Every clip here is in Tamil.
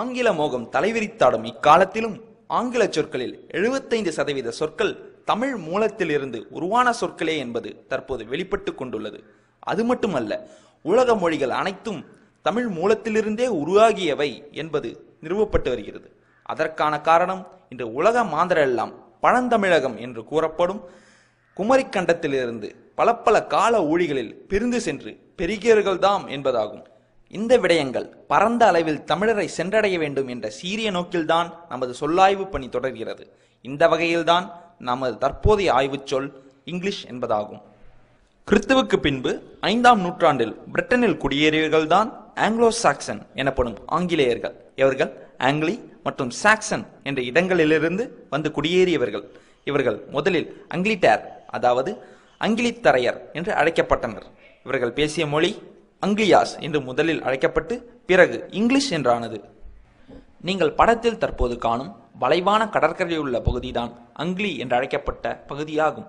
ஆங்கில மோகம் தலைவிரித்தாடும் இக்காலத்திலும் ஆங்கில சொற்களில் 75% சதவீத சொற்கள் தமிழ் மூலத்திலிருந்து உருவான சொற்களே என்பது தற்போது வெளிப்பட்டு கொண்டுள்ளது. அது மட்டுமல்ல உலக மொழிகள் அனைத்தும் தமிழ் மூலத்திலிருந்தே உருவாகியவை என்பது நிறுவப்பட்டு வருகிறது. அதற்கான காரணம் இன்று உலக மாந்தரெல்லாம் பழந்தமிழகம் என்று கூறப்படும் குமரிக்கண்டத்திலிருந்து பல பல கால ஊழிகளில் பிரிந்து சென்று பெருகியவர்கள்தாம் என்பதாகும். இந்த விடயங்கள் பரந்த அளவில் தமிழரை சென்றடைய வேண்டும் என்ற சீரிய நோக்கில்தான் நமது சொல்லாய்வு பணி தொடர்கிறது. இந்த வகையில்தான் நமது தற்போதைய ஆய்வுச் சொல் இங்கிலீஷ் என்பதாகும். கிறித்துவுக்கு பின்பு ஐந்தாம் நூற்றாண்டில் பிரிட்டனில் குடியேறியவர்கள்தான் ஆங்கிலோ சாக்சன் எனப்படும் ஆங்கிலேயர்கள். இவர்கள் ஆங்கிலி மற்றும் சாக்சன் என்ற இடங்களிலிருந்து வந்து குடியேறியவர்கள். இவர்கள் முதலில் அங்கிலிட்டார் அதாவது அங்கிலித்தரையர் என்று அழைக்கப்பட்டனர். இவர்கள் பேசிய மொழி அங்கிலியாஸ் என்று முதலில் அழைக்கப்பட்டு பிறகு இங்கிலீஷ் என்றானது. நீங்கள் படத்தில் தற்போது காணும் வளைவான கடற்கரையுள்ள பகுதிதான் அங்கிலி என்று அழைக்கப்பட்ட பகுதியாகும்.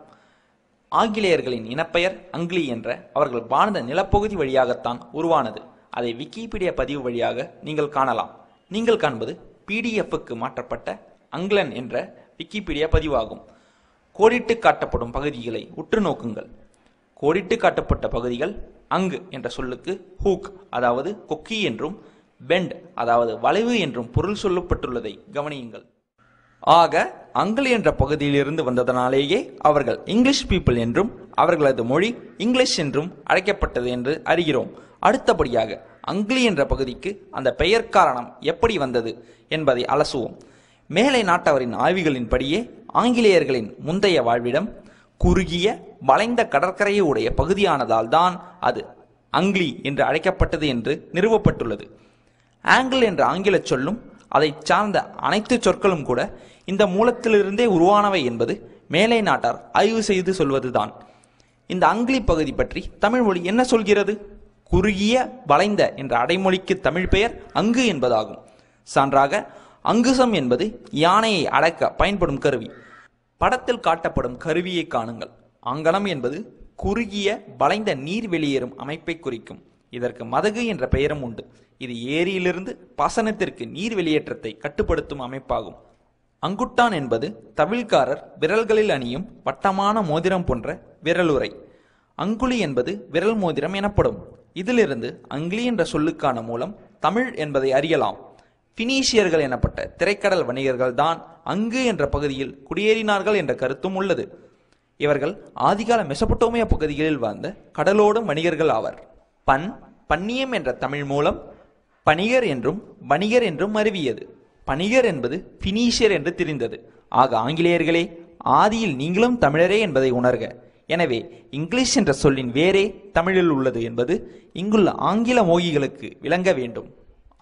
ஆங்கிலேயர்களின் இனப்பெயர் அங்கிலி என்ற அவர்கள் வாழ்ந்த நிலப்பகுதி வழியாகத்தான் உருவானது. அதை விக்கிபீடியா பதிவு வழியாக நீங்கள் காணலாம். நீங்கள் காண்பது பிடிஎஃப்க்கு மாற்றப்பட்ட அங்கிலன் என்ற விக்கிபீடியா பதிவாகும். கோடிட்டு காட்டப்படும் பகுதிகளை உற்று நோக்குங்கள். கோடிட்டு காட்டப்பட்ட பகுதிகள் அங்கு என்ற சொல்லுக்கு ஹூக் அதாவது கொக்கி என்றும் பெண்ட் அதாவது வளைவு என்றும் பொருள் சொல்லப்பட்டுள்ளதை கவனியுங்கள். ஆக அங்கில் என்ற பகுதியிலிருந்து வந்ததனாலேயே அவர்கள் இங்கிலீஷ் பீப்புள் என்றும் அவர்களது மொழி இங்கிலீஷ் என்றும் அழைக்கப்பட்டது என்று அறிகிறோம். அடுத்தபடியாக அங்கிலி என்ற பகுதிக்கு அந்த பெயர் காரணம் எப்படி வந்தது என்பதை அலசுவோம். மேலை நாட்டவரின் ஆய்வுகளின்படியே ஆங்கிலேயர்களின் முந்தைய வாழ்விடம் குறுகிய வளைந்த கடற்கரையை உடைய பகுதியானதால் தான் அது அங்கிலி என்று அழைக்கப்பட்டது என்று நிறுவப்பட்டுள்ளது. ஆங்கிள் என்ற ஆங்கில சொல்லும் அதைச் சார்ந்த அனைத்து சொற்களும் கூட இந்த மூலத்திலிருந்தே உருவானவை என்பது மேலை நாட்டார் ஆய்வு செய்து சொல்வதுதான். இந்த அங்கிலி பகுதி பற்றி தமிழ் மொழி என்ன சொல்கிறது? குறுகிய வளைந்த என்ற அடைமொழிக்கு தமிழ் பெயர் அங்கு என்பதாகும். சான்றாக அங்குசம் என்பது யானையை அடக்க பயன்படும் கருவி. படத்தில் காட்டப்படும் கருவியை காணுங்கள். அங்கலம் என்பது குறுகிய வளைந்த நீர் வெளியேறும் அமைப்பை குறிக்கும். இதற்கு மதகு என்ற பெயரும் உண்டு. இது ஏரியிலிருந்து பாசனத்திற்கு நீர் வெளியேற்றத்தை கட்டுப்படுத்தும் அமைப்பாகும். அங்குட்டான் என்பது தவிழ்காரர் விரல்களில் அணியும் வட்டமான மோதிரம் போன்ற விரலுரை. அங்குலி என்பது விரல் மோதிரம் எனப்படும். இதிலிருந்து அங்கிலி என்ற சொல்லுக்கான மூலம் தமிழ் என்பதை அறியலாம். பினீசியர்கள் எனப்பட்ட திரைக்கடல் வணிகர்கள் தான் அங்கு என்ற பகுதியில் குடியேறினார்கள் என்ற கருத்தும் உள்ளது. இவர்கள் ஆதிகால மெசபட்டோமியா பகுதிகளில் வாழ்ந்த கடலோடும் வணிகர்கள் ஆவர். பண் பன்னியம் என்ற தமிழ் மூலம் பணிகர் என்றும் வணிகர் என்றும் அறிவியது பணிகர் என்பது பினீஷியர் என்று தெரிந்தது. ஆக ஆங்கிலேயர்களே ஆதியில் நீங்களும் தமிழரே என்பதை உணர்க. எனவே இங்கிலீஷ் என்ற சொல்லின் வேரே தமிழில் உள்ளது என்பது இங்குள்ள ஆங்கில மோகிகளுக்கு விளங்க வேண்டும்.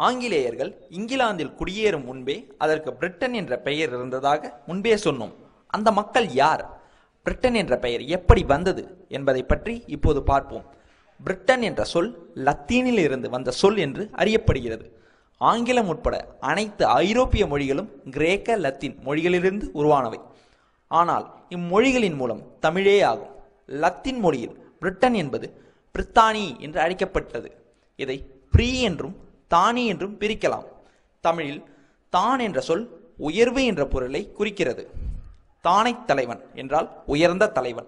ஆங்கிலேயர்கள் இங்கிலாந்தில் குடியேறும் முன்பே அதற்கு பிரிட்டன் என்ற பெயர் இருந்ததாக முன்பே சொன்னோம். அந்த மக்கள் யார்? பிரிட்டன் என்ற பெயர் எப்படி வந்தது என்பதை பற்றி இப்போது பார்ப்போம். பிரிட்டன் என்ற சொல் லத்தீனில் இருந்து வந்த சொல் என்று அறியப்படுகிறது. ஆங்கிலம் உட்பட அனைத்து ஐரோப்பிய மொழிகளும் கிரேக்க லத்தீன் மொழிகளிலிருந்து உருவானவை. ஆனால் இம்மொழிகளின் மூலம் தமிழே ஆகும். லத்தீன் மொழியில் பிரிட்டன் என்பது பிரித்தானி என்று அழைக்கப்பட்டது. இதை ப்ரீ என்றும் தானி என்றும் பிரிக்கலாம். தமிழில் தான் என்ற சொல் உயர்வு என்ற பொருளை குறிக்கிறது. தானை தலைவன் என்றால் உயர்ந்த தலைவன்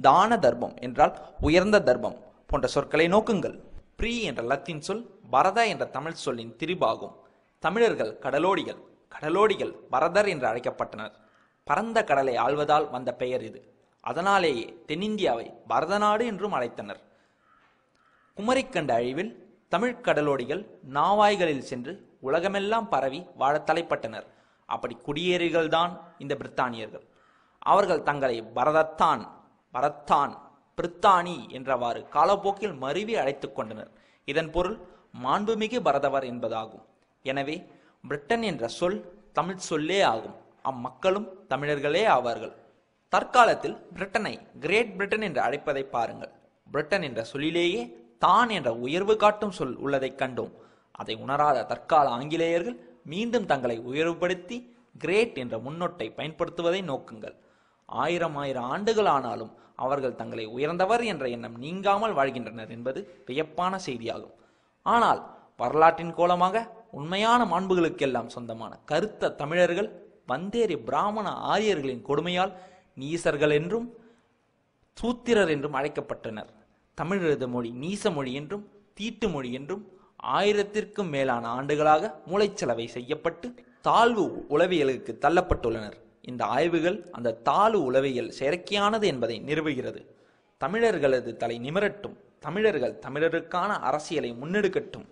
தான தர்மம் என்றால் உயர்ந்த தர்மம் போன்ற சொற்களை நோக்குங்கள். ப்ரீ என்ற லத்தீன் சொல் பரத என்ற தமிழ் சொல்லின் திரிபாகும். தமிழர்கள் கடலோடிகள் கடலோடிகள் பரதர் என்று அழைக்கப்பட்டனர். பரந்த கடலை ஆழ்வதால் வந்த பெயர் இது. அதனாலேயே தென்னிந்தியாவை பரதநாடு என்றும் அழைத்தனர். குமரிக்கண்ட அழிவில் தமிழ்க் கடலோடிகள் நாவாய்களில் சென்று உலகமெல்லாம் பரவி வாழ தலைப்பட்டனர். அப்படி குடியேறிகள்தான் இந்த பிரித்தானியர்கள். அவர்கள் தங்களை பரதத்தான் பரத்தான் பிரித்தானி என்றவாறு காலப்போக்கில் மருவி அழைத்துக் கொண்டனர். இதன் பொருள் மாண்புமிகு பரதவர் என்பதாகும். எனவே பிரிட்டன் என்ற சொல் தமிழ் சொல்லே ஆகும். அம்மக்களும் தமிழர்களே ஆவார்கள். தற்காலத்தில் பிரிட்டனை கிரேட் பிரிட்டன் என்று அழைப்பதை பாருங்கள். பிரிட்டன் என்ற சொல்லிலேயே தான் என்ற உயர்வு காட்டும் சொல் உள்ளதைக் கண்டோம். அதை உணராத தற்கால ஆங்கிலேயர்கள் மீண்டும் தங்களை உயர்வுபடுத்தி கிரேட் என்ற முன்னொட்டை பயன்படுத்துவதை நோக்குங்கள். ஆயிரம் ஆயிரம் ஆண்டுகள் ஆனாலும் அவர்கள் தங்களை உயர்ந்தவர் என்ற எண்ணம் நீங்காமல் வாழ்கின்றனர் என்பது வியப்பான செய்தியாகும். ஆனால் வரலாற்றின் கோலமாக உண்மையான மாண்புகளுக்கெல்லாம் சொந்தமான கருத்த தமிழர்கள் வந்தேறி பிராமண ஆரியர்களின் கொடுமையால் நீசர்கள் என்றும் சூத்திரர் என்றும் அழைக்கப்பட்டனர். தமிழரது மொழி நீச மொழி என்றும் தீட்டு மொழி என்றும் ஆயிரத்திற்கும் மேலான ஆண்டுகளாக மூளைச்சலவை செய்யப்பட்டு தாழ்வு உளவியலுக்கு தள்ளப்பட்டுள்ளனர். இந்த ஆய்வுகள் அந்த தாழ் உளவியல் செயற்கையானது என்பதை நிறுவுகிறது. தமிழர்களது தலை நிமிரட்டும். தமிழர்கள் தமிழருக்கான அரசியலை முன்னெடுக்கட்டும்.